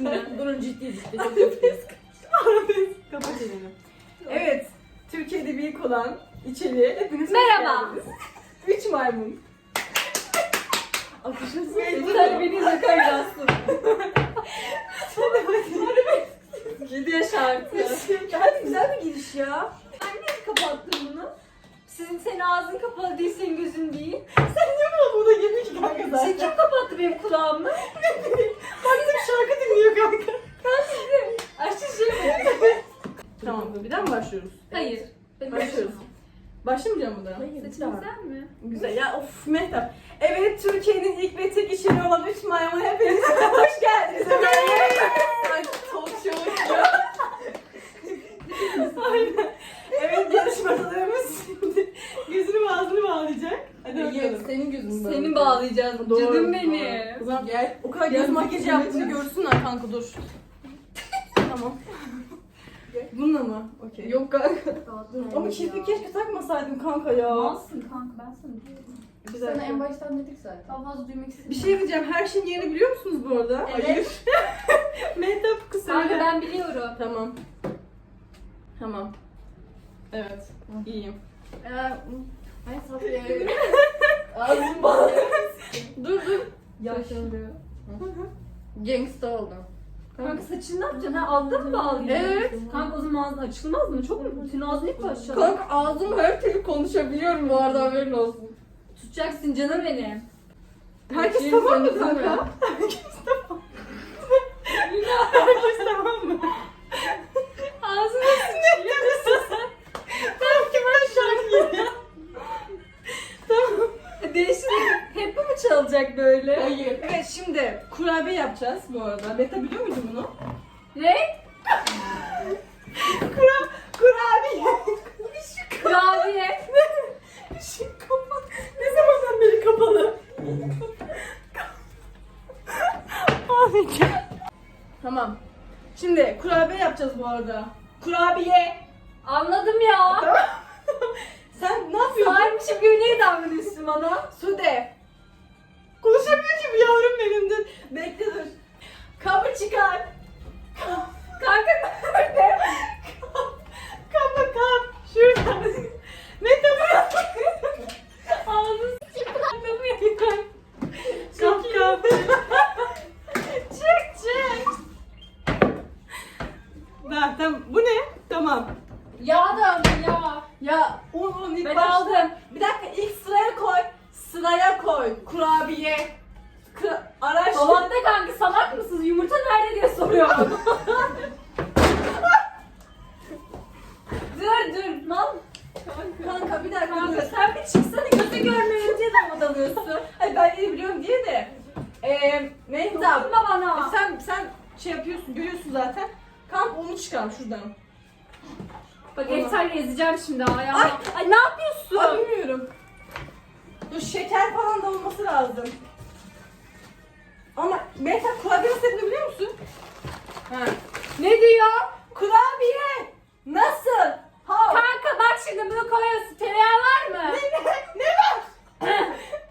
şimdi. Durun ciddi ciddi. çok ciddiyim. Arabesk. Kapa çeneni. Evet. Türkiye'de bir ilk olan içeriye hepiniz hoş Merhaba. geldiniz. Üç maymun. Alkışlasın. Sen beni yakar yazsın. Gidiyor şarkı. Hadi güzel bir giriş ya. Ben niye kapattım bunu? Sizin senin ağzın kapalı değil, senin gözün değil. Sen niye bana buna girmiş ki kanka Sen zaten? kim kapattı benim kulağımı? Baktım şarkı dinliyor kanka. Açtı şey mi? Tamam bir daha mı başlıyoruz? Hayır. Benim Başlıyoruz. Başlamayacağım mı daha? Saçın sen mi? Güzel ya of Mehtap. Evet Türkiye'nin ilk ve tek içeriği olan üç maymun hepiniz hoş geldiniz. Ay talk show ya. Aynen. Evet yarışmacılarımız şimdi gözünü ve ağzını bağlayacak. Hadi bakalım. senin gözün Seni bağlayacağız. Doğru, Canım doğru. Zaman gel. O kadar göz makyajı yaptığını görsünler kanka dur. tamam. Bununla mı? Okey. Yok kanka. Ama kirpik keşke takmasaydım kanka ya. Malsın kanka ben sana diyorum. Bir Sana dakika. en baştan dedik zaten. Daha fazla duymak Bir istemiyorum. şey diyeceğim. Her şeyin yerini biliyor musunuz bu arada? Evet. Mehtap kız Kanka ben biliyorum. Tamam. Tamam. Evet. İyiyim. Ay Safiye. Ağzım bağlı. Dur dur. Yaşlanıyor. Gangsta oldum. Kanka saçını ne yapacaksın? Ha altta mı bağlayacaksın? Evet. Kanka o zaman ağzın açılmaz mı? Çok mu? Senin ağzın ilk başladı. Kanka ağzım her türlü konuşabiliyorum bu arada haberin olsun. Tutacaksın canım benim. Herkes Bakayım, tamam mı kanka? Herkes tamam. Herkes tamam mı? Ağzını sıçıyor. Tamam ki ben şarkı ya. Tamam. Değiştirdik. Hep bu mu çalacak böyle? Hayır. Evet şimdi kurabiye yapacağız bu arada. Meta biliyor muydu bunu? Ne? Kura, kurabiye. Kurabiye. Işık şey kapalı. Ne zamandan beri kapalı? Ağlayacağım. Tamam. Şimdi kurabiye yapacağız bu arada. Kurabiye. Anladım ya. Sen ne yapıyorsun? Sarmışım gibi niye davranıyorsun bana? Sude. Konuşamıyor ki bu yavrum benim dur. Bekle dur. Kabı çıkar. Kanka nerede? Kapı kap. Şurada. Ne tabii? Ağzını sıçıyor. Kap kap. Çık çık. Ben, tamam. Bu ne? Tamam. Yağ da aldın ya. Ya un un ilk Ben başta- aldım. Bir dakika ilk sıraya koy. Sıraya koy. Kurabiye. Kra- araştır. Dolapta kanka salak mısınız? Yumurta nerede diye soruyorum. dur dur mal. Kanka bir dakika Kanka dur. sen bir çıksana gözü görmüyor diye de mı dalıyorsun? Hayır ben yine biliyorum diye de. Eee Mehtap. Dokunma bana. Sen sen yapıyorsun görüyorsun zaten. Kamp onu çıkar şuradan. Bak eftarla ezeceğim şimdi ayağıma. Ay, Ay ne yapıyorsun? Ay bilmiyorum. Dur şeker falan da olması lazım. Ama Mehtap kurabiye nasıl biliyor musun? Ha. Ne diyor? Kurabiye nasıl? Ha. Kanka bak şimdi bunu koyuyorsun. Tereyağı var mı? Ne ne ne var?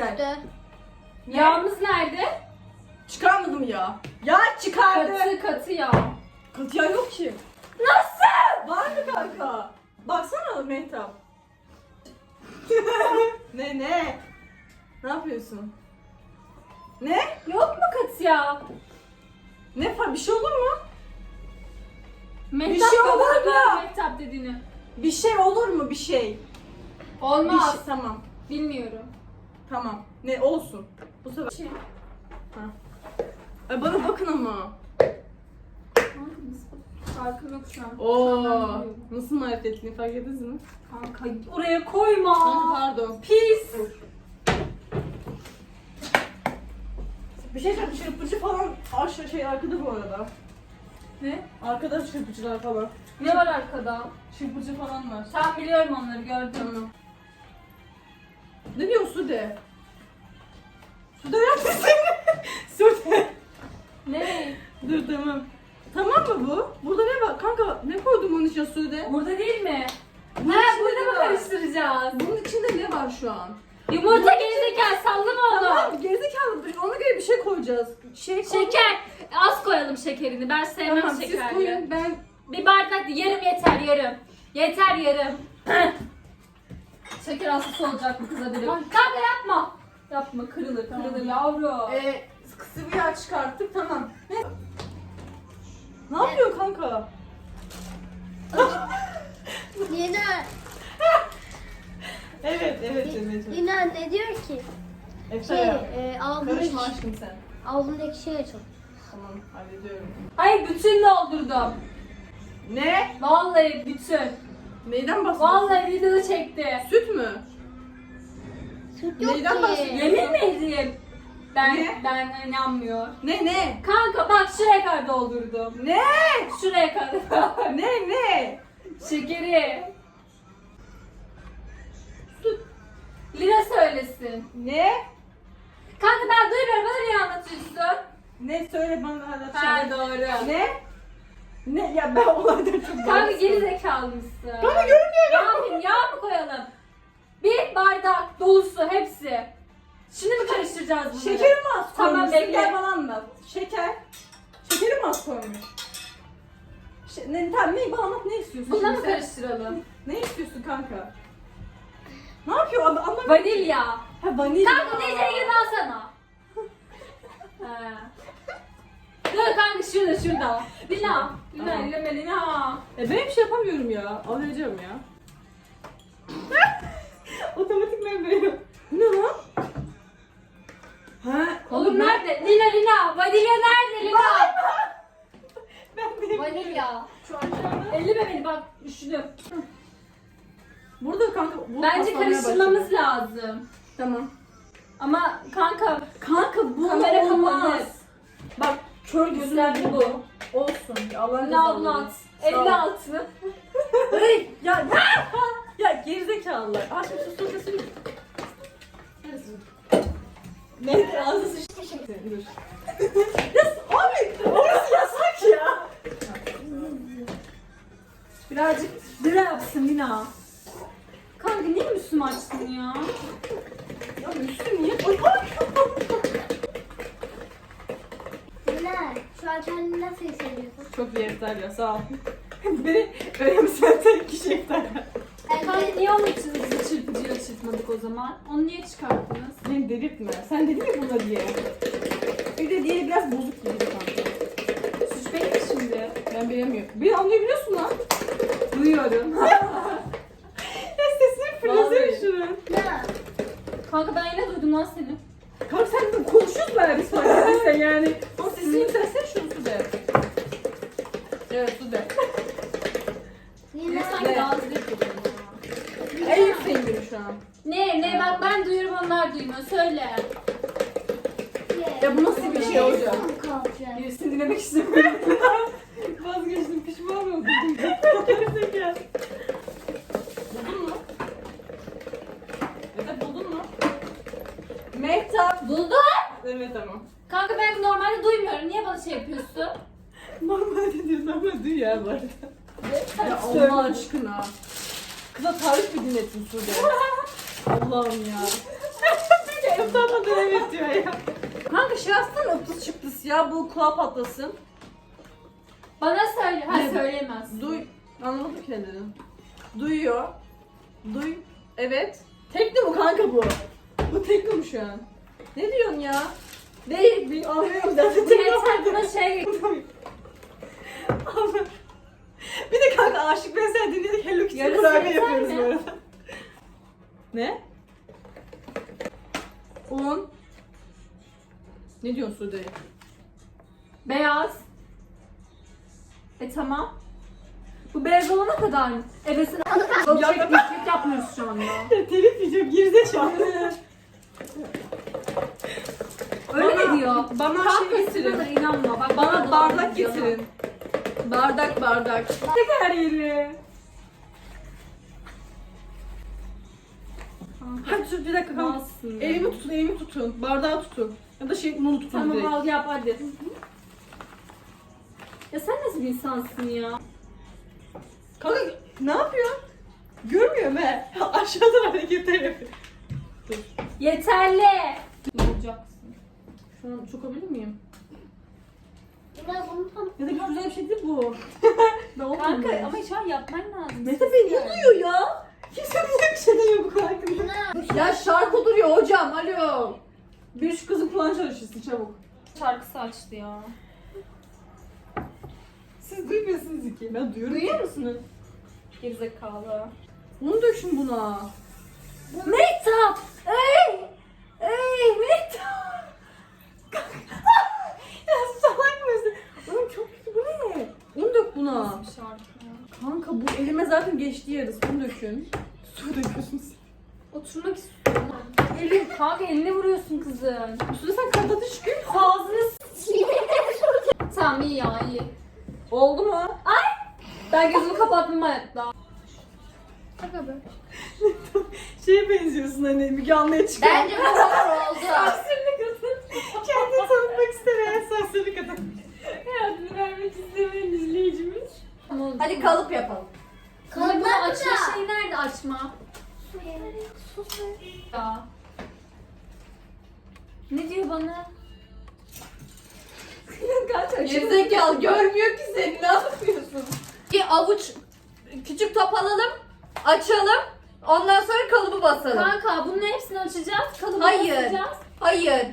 güzel. düştü. Yağımız nerede? Çıkarmadım ya. Ya çıkardı. Katı katı yağ. Katı yağ yok ki. Nasıl? Var mı kanka? Baksana Mehtap. ne ne? Ne yapıyorsun? Ne? Yok mu katı yağ? Ne fa- bir şey olur mu? Mehtap şey da olur mu? Mehtap dediğini. Bir şey olur mu bir şey? Bir Olmaz. şey tamam. Bilmiyorum. Tamam. Ne olsun. Bu sefer. Şey. Ha. Ay bana bakın ama. Kanka biz farkım yok şu an. Oo. Nasıl marifetliğini fark ettiniz mi? Kanka oraya koyma. Kanka pardon. Pis. Bir şey söyleyeyim çırpıcı falan aşağı şey arkada bu arada. Ne? Arkada çırpıcılar falan. Ne var arkada? Çırpıcı falan var. Sen biliyorum onları gördüm. Tamam. Ne diyorsun Sude? Sude neredesin? Sude. Ne? Dur tamam. Tamam mı bu? Burada ne var? Kanka ne koydun bunun içine Sude? Burada değil mi? Bunun Ha içinde bunu ne mu var? karıştıracağız? Bunun içinde ne var şu an? Yumurta gerizekalı sallama onu. Tamam gerizekalı. Ona göre bir şey koyacağız. Şey koy. Şeker. Az koyalım şekerini. Ben sevmem Tamam siz şekerli. koyun ben Bir bardak yarım yeter yarım. Yeter yarım. Şeker hastası olacak bu kıza dedim. Kanka yapma. Yapma kırılır kırılır yavru. e, sıvı yağ çıkarttık tamam. Ne? Ne yapıyor kanka? Lina, Evet evet evet. Lina ne diyor ki? Efe Şey, ya. e, Karışma ağzındaki, aşkım sen. ağzındaki şey açalım. Tamam hallediyorum. Hayır bütün doldurdum. Ne? Vallahi bütün. Neyden bahsediyorsun? Vallahi video çekti. Süt mü? Süt yok Neyden ki. bahsediyorsun? Yemin mi edeyim? Ben Ne? ben inanmıyor. Ne ne? Kanka bak şuraya kadar doldurdum. Ne? Şuraya kadar. Ne ne? Şekeri. Lira söylesin. Ne? Kanka ben duymuyorum bana niye anlatıyorsun? Ne söyle bana Ha anlatacağım. doğru. Ne? Ne? Ya ben olaydan çok Kanka geri zekalı mısın? Kanka görmüyorum. Ne yapayım yağ mı koyalım? Bir bardak dolusu hepsi. Şimdi mi karıştıracağız bunları? Şekeri mi az Tamam, koymuş? bekle. Gel bana anlat. Şeker. Şekeri mi az koymuş? Şey, ne, tamam ne? Bana anlat ne istiyorsun? Şimdi mı sen? karıştıralım? Ne istiyorsun kanka? Ne yapıyor? Anla, anlamadım. Vanilya. Ha vanilya. Kanka neceye gibi alsana. Ha. Dur kanka şurada şurada. Lina. Lina Tamam. elleme Lina. E ben bir şey yapamıyorum ya. Alacağım ya. Otomatik ben böyle. Bu ne lan? Ha, Oğlum nerede? Lina Lina. Vanilya nerede Lina? Ben benim. Vanilya. Şu aşağıda. Elleme beni bak üşüdüm. Burada kanka. bu Bence paslanmaya karıştırmamız başladı. lazım. Tamam. Ama kanka Kanka bu kamera olmaz. kapalı. Bak kör gözüm Gösterdi bu. Olsun. Allah'ın Ne bunu at. Sağ ol. 56. Hey ya ya. ya gerizekalılar. Aç şu sus sesini. Ne ağzı sıçtı. Dur. ya abi orası yasak ya. Birazcık lira yapsın Lina. Kanka niye Müslüman açtın ya? Ya Müslüm niye? Ay, ay. Lina, şu an kendini nasıl hissediyorsun? Çok iyi yeter ya sağ ol. Beni önemseyen tek kişi yeter. Kanka Bence niye onu çırpıcı çırpıcıyla çırpmadık o zaman? Onu niye çıkarttınız? Beni delirtme. Sen dedin ya buna diye. Bir de diğeri biraz bozuk gibi kanka. Suç benim mi şimdi? Ben bilemiyorum. Beni anlayabiliyorsun lan. Duyuyorum. Ya sesini fırlasana Vallahi. şunu. Lina, Kanka ben yine duydum lan seni. Kanka sen de konuşuyoruz bayağı biz farkındaysan yani. Ama sesini yükseltsene şunu su de. Evet su de. Yine Lina, sanki Ne? daha hızlı yapıyordum ya. En yükseğim benim şu an. Ne ne bak ben duyuyorum onlar duymuyor. Söyle. Ya bu nasıl bir şey olacak? Nasıl kalacak? Birisini dinlemek istemiyorum. Vazgeçtim pişman oldum. Gerizekalı. Buldun mu? Evet buldun mu? Mehtap. Buldun. Evet tamam. Kanka ben normalde duymuyorum. Niye bana şey yapıyorsun? Normalde diyorsun ama duy ya bu arada. Sen Ya söyle. Allah aşkına. Kıza dinlettin Sude? Allah'ım ya. utanmadan evet diyor ya. Kanka şey yazsana ıptıs çıktıs ya bu kulağı patlasın. Bana söyle. Ha Ne? söyleyemez. Duy. Anlamadım dedin. Duyuyor. Duy. Evet. Tekno mu kanka bu? Bu tekno mu şu an? Ne diyorsun ya? Değil. Bir anlıyorum zaten. Bu Tekno yeter mu? buna şey. Bir de kanka Aşık Veysel dinledik Hello Kitty Yarısı kurabiye yeter yapıyoruz mi? bu arada. Ne? Un. Ne diyorsun Sude? Beyaz. E tamam. Bu beyaz olana kadar mı? Evet sen çok çekmişlik yapmıyoruz şu anda. Telif yiyeceğim gerizekalı. Öyle Bana- mi diyor? bana Kanka şey getirin. sıfırdır, inanma. Bak Bana bardak getirin. Bardak bardak. Tek her yeri. Hadi dur bir dakika kanka. Elimi tutun, elimi tutun. Bardağı tutun. Ya da şey bunu tutun direkt. Tamam al yap hadi. Ya sen nasıl bir insansın ya? Kanka ne yapıyorsun? Görmüyorum he. Aşağıdan hareketler yapıyor. Yeterli. Ne olacaksın? Şunu sokabilir miyim? Bunu tam Ya da güzel bir şey değil bu. ne oldu? Kanka ama şu an yapman lazım. Mete beni duyuyor ya? Kimse bize bir şey demiyor bu konu hakkında. Ya şarkı duruyor hocam alo. Bir şu kızın kulağını çalışırsın çabuk. Şarkısı açtı ya. Siz duymuyorsunuz ki. Ben duyuyorum. Duyuyor musunuz? Gerizekalı. Bunu dökün buna. Mehtap! Ey! Ey Mehtap! ya salak mısın? Oğlum çok kötü bu ne? Bunu dök buna. Nasıl bir şarkı? Kanka bu elime zaten geçti yarısı. Bunu dökün. Su döküyorsunuz. Oturmak istiyorum. Elin, kanka eline vuruyorsun kızın. Üstüne sen kadına düşkün. Ağzını Tamam iyi ya iyi. Oldu mu? Ben gözümü kapattım hayatta. Şaka be. Şeye benziyorsun hani Müge Anlı'ya çıkan. Bence bu kadar oldu. Sarsırlı kadın. Kendini tanıtmak istemeyen sarsarı kadın. Hayatını vermek istemeyen izleyicimiz. Hadi kalıp yapalım. Bunu Kalıplar açma burada. şeyi nerede açma? Ya. Ne diyor bana? Kanka Gerizekalı görmüyor ki seni ne yapıyorsun? Bir avuç küçük top alalım, açalım. Ondan sonra kalıbı basalım. Kanka bunun hepsini açacağız. Kalıbı Hayır. basacağız. Hayır.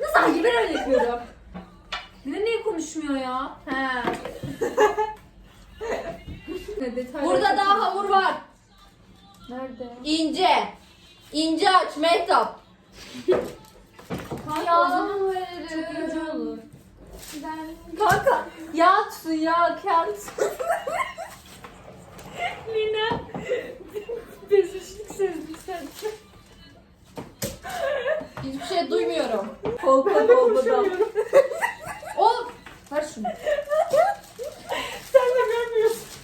Nasıl hayır ben öyle yapıyorum. De niye konuşmuyor ya? He. Burada daha hamur var. Nerede? İnce. İnce aç Mehtap. Kanka o zaman veririm. Çok ince olur. Ben Kanka yağ tutun ya kağıt. Lina. Bezişlik sezdik sen. Hiçbir şey duymuyorum. Kolpa kolpadan. O ver şunu. Sen de görmüyorsun.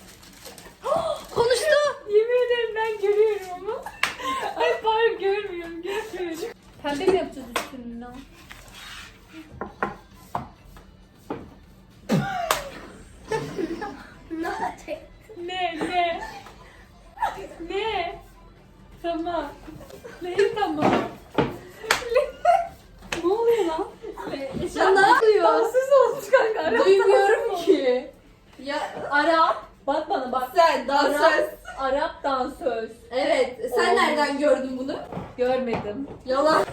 Arap. Bak bana bak. sen dansöz. Arap dansöz. Evet. Sen nereden gördün bunu? Görmedim. Yalan.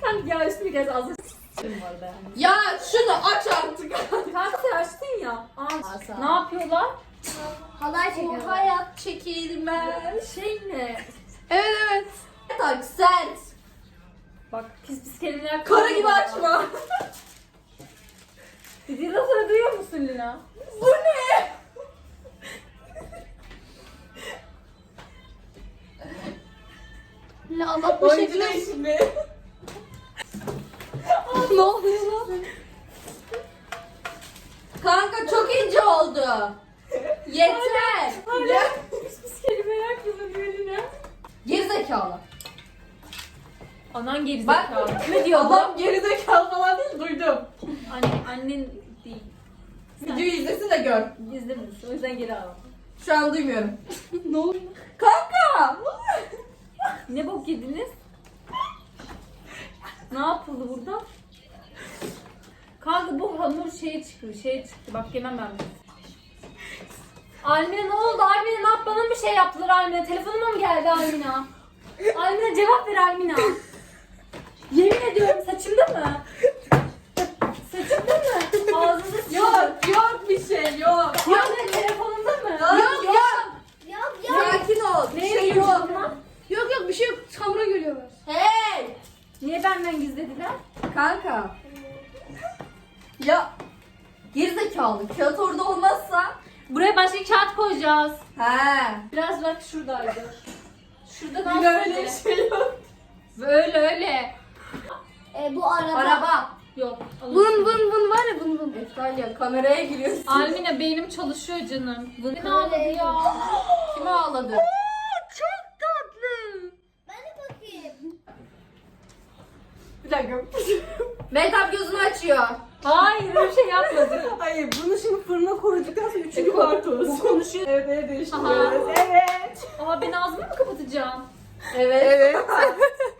Kanka ya üstümü kez az var be. Ya şunu aç artık. Kanka açtın ya. Aç. Ne yapıyorlar? Halay çekiyorlar. Bu hayat çekilmez. Şey ne? Evet evet. Tak sert. Bak pis pis kelimeler. Kara gibi açma. Dediğin lafları duyuyor musun Lina? Bu şekilde. şimdi. ne oluyor lan? Kanka çok ince oldu. Yeter. Hala pis pis kelimeler kullanıyor. Gerizekalı. Anan Bak gerizekalı. ne diyor bu? Adam gerizekalı falan değil duydum. Anne, annen değil. Videoyu izlesin de gör. İzlemiyorsun. O yüzden geri al. Şu an duymuyorum. ne oluyor? Kanka. Ne bok yediniz? ne yapıldı burada? Kanka bu hamur şeye çıktı, şeye çıktı. Bak yemem ben bunu. Almina ne oldu? Almina ne yap? Bana bir şey yaptılar Almina? Telefonuma mı geldi Almina? Almina cevap ver Almina. Yemin ediyorum saçımda mı? E, bu araba. Araba. Yok. Bun bun bun var ya bun bun. Eftalya kameraya giriyorsun. Almina beynim çalışıyor canım. Bu ne ağladı ya? Kim ağladı? Çok tatlı. Ben de bakayım. Bir dakika. Mehtap gözünü açıyor. Hayır öyle bir şey yapmadım. Hayır bunu şimdi fırına koyduktan sonra üçüncü kart olsun. Bu konuşuyor. Evet evet Aha. değiştiriyoruz. Evet. Aa ben ağzımı mı Evet. Evet.